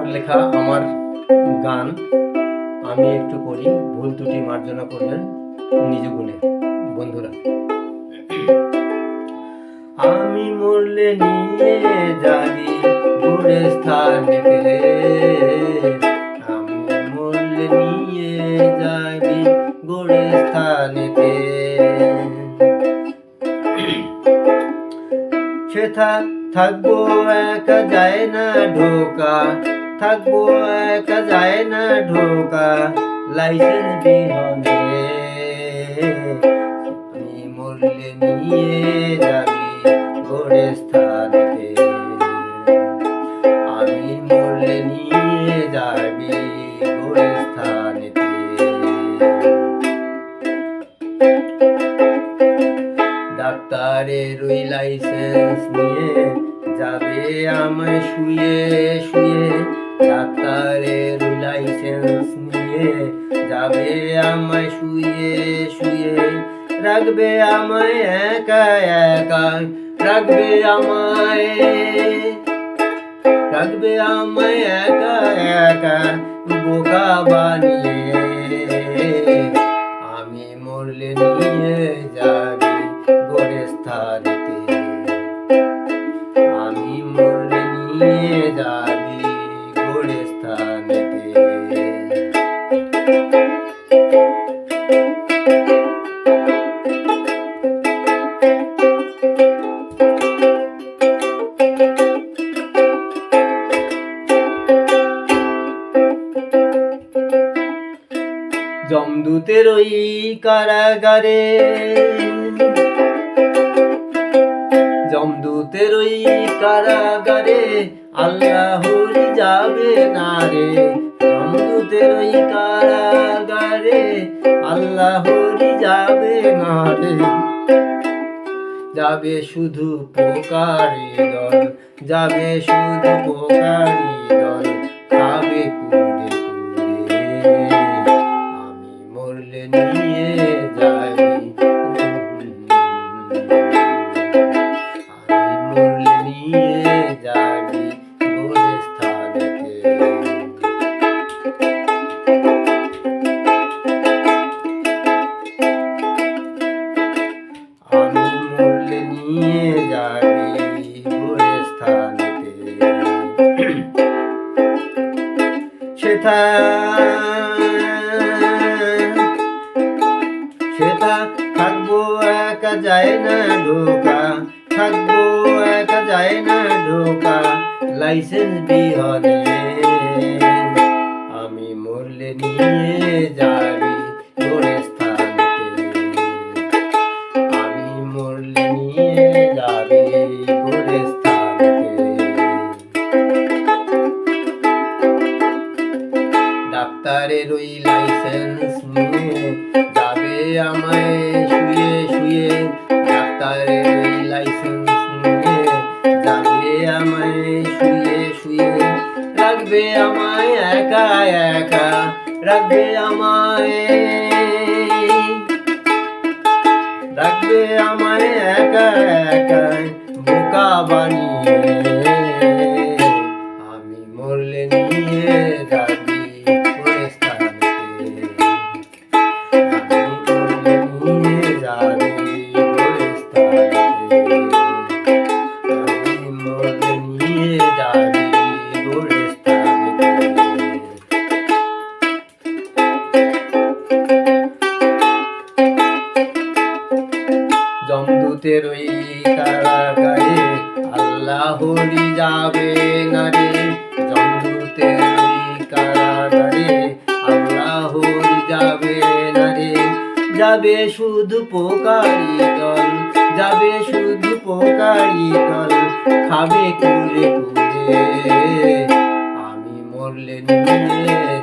আমার লেখা আমার গান। আমি একটু করি, ভুল ত্রুটি মার্জনা করবেন নিজ গুণে বন্ধুরা। আমি মরলে নিয়ে যাবি ঘুরে স্থানেতে আমি মরলে নিয়ে যাবি ঘুরে স্থানেতে সেথা থাকব একা, যায় না ঢোকা। থাকব একা, যায় না ঢোকা। লাইসেন্স বিহনে আমি মরলে নিয়ে যাবি গোড়ে স্থানেতে আমি মরলে নিয়ে যাবি গোড়ে স্থানেতে ডাক্তারের ওই লাইসেন্স নিয়ে যাবে আমায় শুয়ে শুয়ে। ডাক্তারের লাইসেন্স নিয়ে যাবে আমায়, শুয়ে শুয়ে। রাখবে আমায় একা একা। রাখবে আমায় রাখবে আমায় একা একা। বোকা বানিয়ে জমদূতের ওই কারাগারে। জমদূতের ওই কারাগারে আল্লাহরি যাবে না রে। জমদূতের ওই কারাগারে আল্লাহরি যাবে না রে। যাবে শুধু পোকারি দল, যাবে শুধু পোকারি দল। সেথা সেথা থাকব একা যায় না ঢোকা, থাকব একা যায় না ঢোকা, লাইসেন্স বিহনে। আমি মরলে নিয়ে যাবি গোরে স্থানেতে। আমি মরলে নিয়ে যাবি শুয়ে শুয়ে রাখবে আমায় একা একা রাখবে আমায়। রাখবে আমায় একা একা বোকা বানিয়ে জমদূতের ওই কারাগারে আল্লাহরি যাবে না রে। জমদূতের ওই কারাগারে আল্লাহরি যাবে না রে। যাবে শুধু পোকারি দল, যাবে শুধু পোকারি দল, খাবে কুড়ে কুড়ে। আমি মরলে নিয়ে